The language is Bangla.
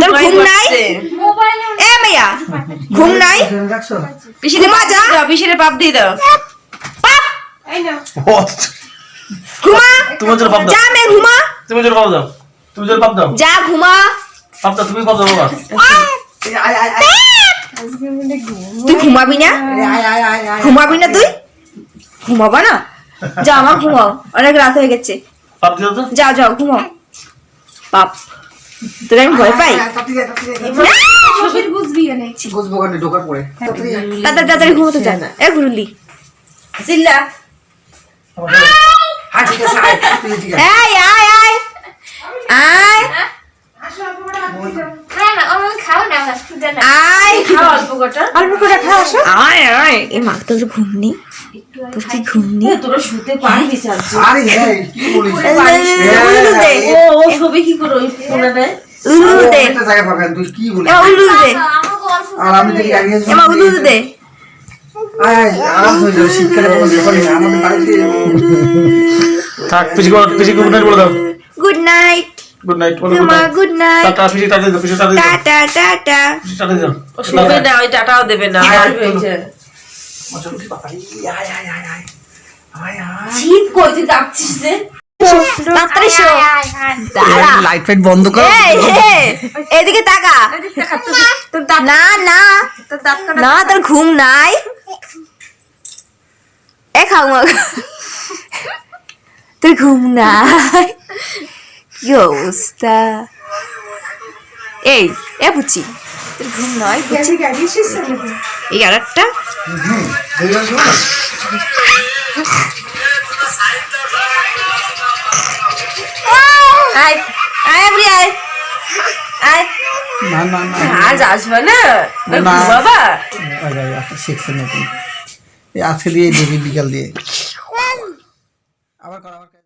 তোর ঘুম নাই? এ মেয়া ঘুম নাই? ঘুমা যা। পিসিরে পাপ দিয়ে দাও। ও, ঘুমা? তুমি জোর পাপ দাও। যা মে ঘুমা। তুমি জোর পাপ দাও। তুমি জোর পাপ দাও। যা ঘুমা। পাপ দাও তুমি পাপ দাও বাবা। তুই ঘুমাবি না? ঘুমাবি না তুই? ঘুমাবা না? যা আমার ঘুমাও। অনেক রাত হয়ে গেছে। পাপ দিও যাও যাও ঘুমাও। পাপ তোকে আমি ভয় পাই তাড়াতাড়ি তাড়াতাড়ি ঘুমোতে যা এ ঘুরলি চিল্লা এই আয় আয় আয় আয় খাও অল্প কটা অল্প করে খাও আসো আয় আয় এ মা তোর ঘুম নেই তোর কি ঘুম নেই তোরা শুতে পারবি কি করে ওই কোনাটায় তুই কি বলি? আর আমি দেখি আগে থাক গুড নাইট বলে দাও। Good night. গুড নাইট বলে গুড নাইট। টাটা পিসি টাটা দাও পিসি। টাটা দাও টাটা টাটা টাটা। দাও ও না ওই টাটাও দেবে না আসবে এই যে। আয়। আয় আয় আয় আয় আয়। শীত কই তুই যে? দাঁড়া। লাইট ফাইট বন্ধ কর। এদিকে তাকা। না না। না তোর ঘুম নাই। এ খাও মা। তোর ঘুম নাই। কি অবস্থা? এই এ বুচি। তোর ঘুম নয় বুচি। এই আর একটা। আয় আয় আয়। আয়। না না না আজ আসবে না? বাবা শিখছে নতুন। আজকে দিয়ে দেখি বিকাল দিয়ে। আবার।